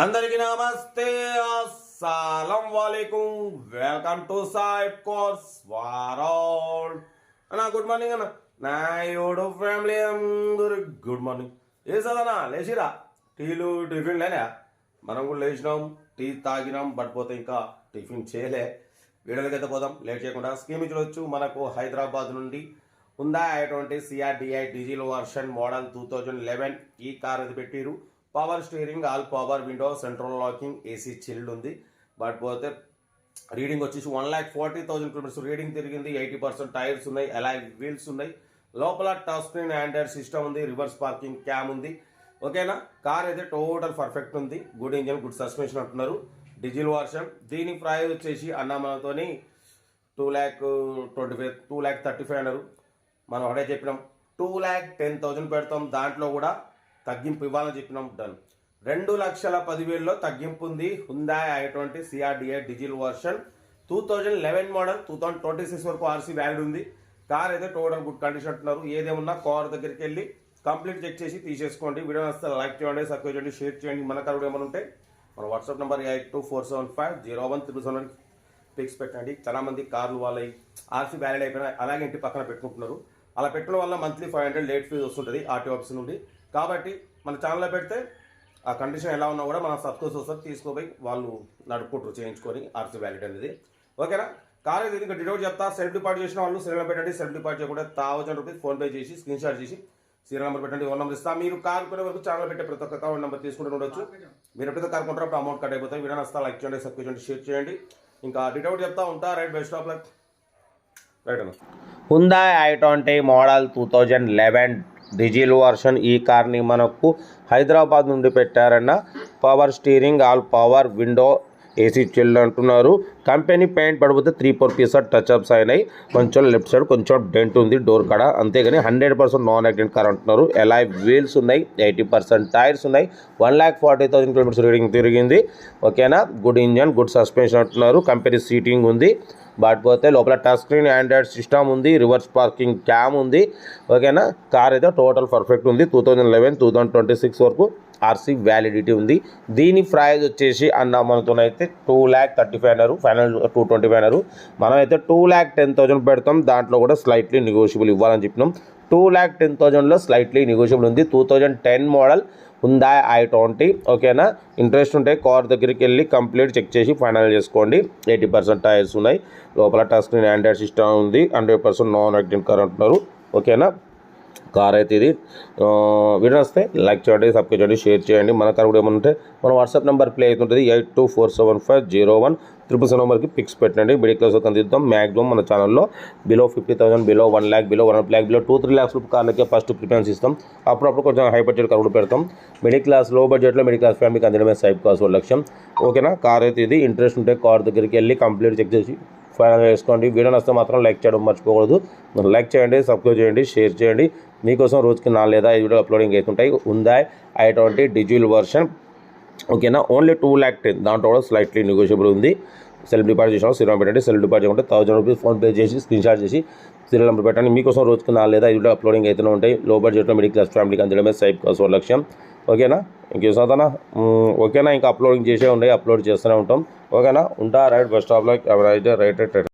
అందరికి నమస్తే. అస్సలం వాలేకుం. వెల్కమ్ టు సాయిబ్ కోర్స్ వారాల్. అన్న గుడ్ మార్నింగ్ అన్న. నా యోడు ఫ్యామిలీ అందరు గుడ్ మార్నింగ్. ఏ లేచిరా? టీలు టిఫిన్ లేనా మనం కూడా లేచినాం టీ తాగినాం బట్ పోతే ఇంకా టిఫిన్ చేయలే. వీడియోలకైతే పోదాం లేట్ చేయకుండా స్కీమ్ చూడొచ్చు. మనకు హైదరాబాద్ నుండి ఉందా అటువంటి CRDI diesel version model two thousand eleven ఈ కార్ అది పెట్టిరు power steering all power window central locking AC chilled ఉంది. బట్ పోతే రీడింగ్ వచ్చేసి one lakh forty thousand kilometres. Reading తిరిగింది ఎయిటీ పర్సెంట్ టైర్స్ ఉన్నాయి అలాయ్ వీల్స్ ఉన్నాయి. లోపల టచ్ స్క్రీన్ ఆండ్రాయిడ్ సిస్టమ్ ఉంది రివర్స్ పార్కింగ్ క్యామ్ ఉంది. ఓకేనా? కార్ అయితే టోటల్ పర్ఫెక్ట్ ఉంది. గుడ్ ఇంజన్ గుడ్ సస్పెన్షన్ అంటున్నారు. Diesel version. దీని ప్రైస్ వచ్చేసి అన్న మనతోని two lakh twenty five two lakh thirty five అన్నారు. మనం ఒకటే చెప్పినాం. టూ ల్యాక్ టెన్ థౌజండ్ పెడతాం. దాంట్లో కూడా తగ్గింపు ఇవ్వాలని చెప్పినాం డన్ రెండు లక్షల పదివేలలో తగ్గింపు ఉంది. Hyundai I twenty CRDI diesel version two thousand eleven model two thousand twenty six వరకు ఆర్సీ వ్యాలిడ్ ఉంది. కార్ అయితే టోటల్ గుడ్ కండిషన్ అంటున్నారు. ఏదేమన్నా కార్ దగ్గరికి వెళ్ళి కంప్లీట్ చెక్ చేసి తీసేసుకోండి. వీడియో వస్తే లైక్ చేయండి సబ్స్క్రైబ్ చేయండి షేర్ చేయండి. మన కారు ఏమైనా ఉంటే మన WhatsApp number eight two four seven five zero one three seven pics పెట్టండి. చాలా మంది కార్లు వాళ్ళ ఆర్సీ వ్యాలిడ్ అయిపోయినా అలాగే ఇంటి పక్కన పెట్టుకుంటున్నారు. అలా పెట్టడం వల్ల monthly five hundred late fees వస్తుంటుంది. ఆర్టీ ఆఫీస్ నుండి. కాబట్టి మన ఛానల్లో పెడితే ఆ కండిషన్ ఎలా ఉన్నా కూడా మన సబ్స్క్రైబ్ వస్తారు. తీసుకోపోయి వాళ్ళు నడుపుకుంటారు చేయించుకొని ఆర్సీ వ్యాలిడ్ అనేది. ఓకేనా కార్ ఇది ఇంకా డీటెయిల్ చెప్తా. సెల్ఫ్ డిపాజిట్ చేసిన వాళ్ళు సీరియల్ పెట్టండి. సెల్ఫ్ డిపాజిట్ చేయకుండా థౌసండ్ రూపీస్ ఫోన్పే చేసి స్క్రీన్ షాట్ చేసి సీరియల్ నెంబర్ పెట్టండి. ఫోన్ నెంబర్ ఇస్తా. మీరు కార్ కొనే వరకు ఛానల్ పెట్టే ప్రతి ఒక్క అకౌంట్ నెంబర్ తీసుకుంటూ ఉండొచ్చు. మీరు ఎప్పుడైతే కార్ కొంటారో అప్పుడు అమౌంట్ కట్ అయిపోతాయి. వీడియో వస్తా లైక్ చేయండి సబ్స్క్రైబ్ చేయండి షేర్ చేయండి. ఇంకా డీటెయిల్ చెప్తా. ఉంటా. Right best of luck right అన్న. Hyundai I twenty model two thousand eleven diesel version ఈ కార్ని మనకు హైదరాబాద్ నుండి పెట్టారన్న power steering all power window AC chilled అంటున్నారు. కంపెనీ పెయింట్ పడిపోతే three four pieces touch ups అయినాయి. కొంచెం లెఫ్ట్ సైడ్ కొంచెం డెంట్ ఉంది డోర్ కాడ. అంతేగాని hundred percent non accident car అంటున్నారు. ఎలా వీల్స్ ఉన్నాయి ఎయిటీ పర్సెంట్ టైర్స్ ఉన్నాయి. One lakh forty thousand kilometres reading తిరిగింది. ఓకేనా? గుడ్ ఇంజన్ గుడ్ సస్పెన్షన్ అంటున్నారు. కంపెనీ సీటింగ్ ఉంది. బట్ పోతే లోపల టచ్ స్క్రీన్ ఆండ్రాయిడ్ సిస్టమ్ ఉంది రివర్స్ పార్కింగ్ క్యామ్ ఉంది. ఓకేనా? కార్ అయితే టోటల్ పర్ఫెక్ట్ ఉంది. Two thousand eleven two thousand twenty six వరకు ఆర్సీ వ్యాలిడిటీ ఉంది. దీని ప్రైజ్ వచ్చేసి అన్న మనతోనైతే టూ ల్యాక్ థర్టీ ఫైవ్ అన్నారు ఫైనల్ టూ ట్వంటీ ఫైవ్ అన్నారు మనం అయితే టూ ల్యాక్ టెన్ థౌసండ్ పెడతాం. దాంట్లో కూడా స్లైట్లీ నెగోషియబుల్ ఇవ్వాలని చెప్పినాం. టూ ల్యాక్ టెన్ థౌజండ్లో స్లైట్లీ నెగోషియబుల్ ఉంది. Two thousand ten model Hyundai I twenty ఓకేనా ఇంట్రెస్ట్ ఉంటే కార్ దగ్గరికి వెళ్ళి కంప్లీట్ చెక్ చేసి ఫైనల్ చేసుకోండి. ఎయిటీ పర్సెంట్ టైర్స్ ఉన్నాయి. లోపల టచ్ స్క్రీన్ ఆండ్రాయిడ్ సిస్టమ్ ఉంది. Hundred percent non active car అంటున్నారు ఓకేనా కార్ అయితే ఇది. వీడియో వస్తే లైక్ చేయండి సబ్స్క్రైబ్ చేయండి షేర్ చేయండి. మన కార్ కూడా ఏమంటే ఉంటే మన వాట్సాప్ నెంబర్ ప్లే అవుతుంటుంది. Eight two four seven five zero one triple seven నెంబర్కి పిక్స్ పెట్టండి. మిడిల్ క్లాస్ అందిద్దాం మ్యాక్సిమం మన ఛానల్లో below fifty thousand below one lakh below one lakh below two three lakhs కార్లకే first preference ఇస్తాం. అప్పుడప్పుడు కొంచెం high budget car కూడా పెడతాం మిడిల్ క్లాస్లో బడ్జెట్లో మిడిల్ క్లాస్ ఫ్యామిలీకి అందడమే సైప్ కాస్ లక్ష్యం ఓకేనా కార్ అయితే ఇది. ఇంట్రెస్ట్ ఉంటే కార్ దగ్గరికి వెళ్ళి కంప్లీట్ చెక్ చేసి ఫైనల్ చేసుకోండి వీడియో నచ్చితే మాత్రం లైక్ చేయడం మర్చిపోకూడదు. లైక్ చేయండి సబ్స్క్రైబ్ చేయండి షేర్ చేయండి. మీకోసం రోజుకి నాలుగు లేదా ఐదు వీడియో అప్లోడింగ్ అవుతుంటాయి Hyundai? I twenty digital version ఓకేనా? ఓన్లీ టూ ల్యాక్ టెన్ దాంట్లో కూడా స్లైట్లీ నెగోషియబుల్ ఉంది. సెల్ఫ్ డిపాజిట్ చేసిన సినిమా పెట్టండి. సెల్ఫ్ డిపాజిట్ ఉంటే థౌసండ్ రూపీస్ ఫోన్పే చేసి స్క్రీన్ షాట్ చేసి సీరియల్ నెంబర్ పెట్టండి. మీకోసం రోజుకి నాలుగు లేదా ఐదు అప్లోడింగ్ అయితేనే ఉంటాయి. లో బడ్జెట్లో మిడిల్ క్లాస్ ఫ్యామిలీకి అందడమే సైప్ కోసం లక్ష్యం ఓకేనా? ఇంకే సోదనా ఓకేనా? ఇంకా అప్లోడింగ్ చేసే ఉన్నాయి అప్లోడ్ చేస్తూనే ఉంటాం. ఓకేనా? ఉంటా రైట్ బస్ స్టాప్లో రైట్ రైట్ రైట్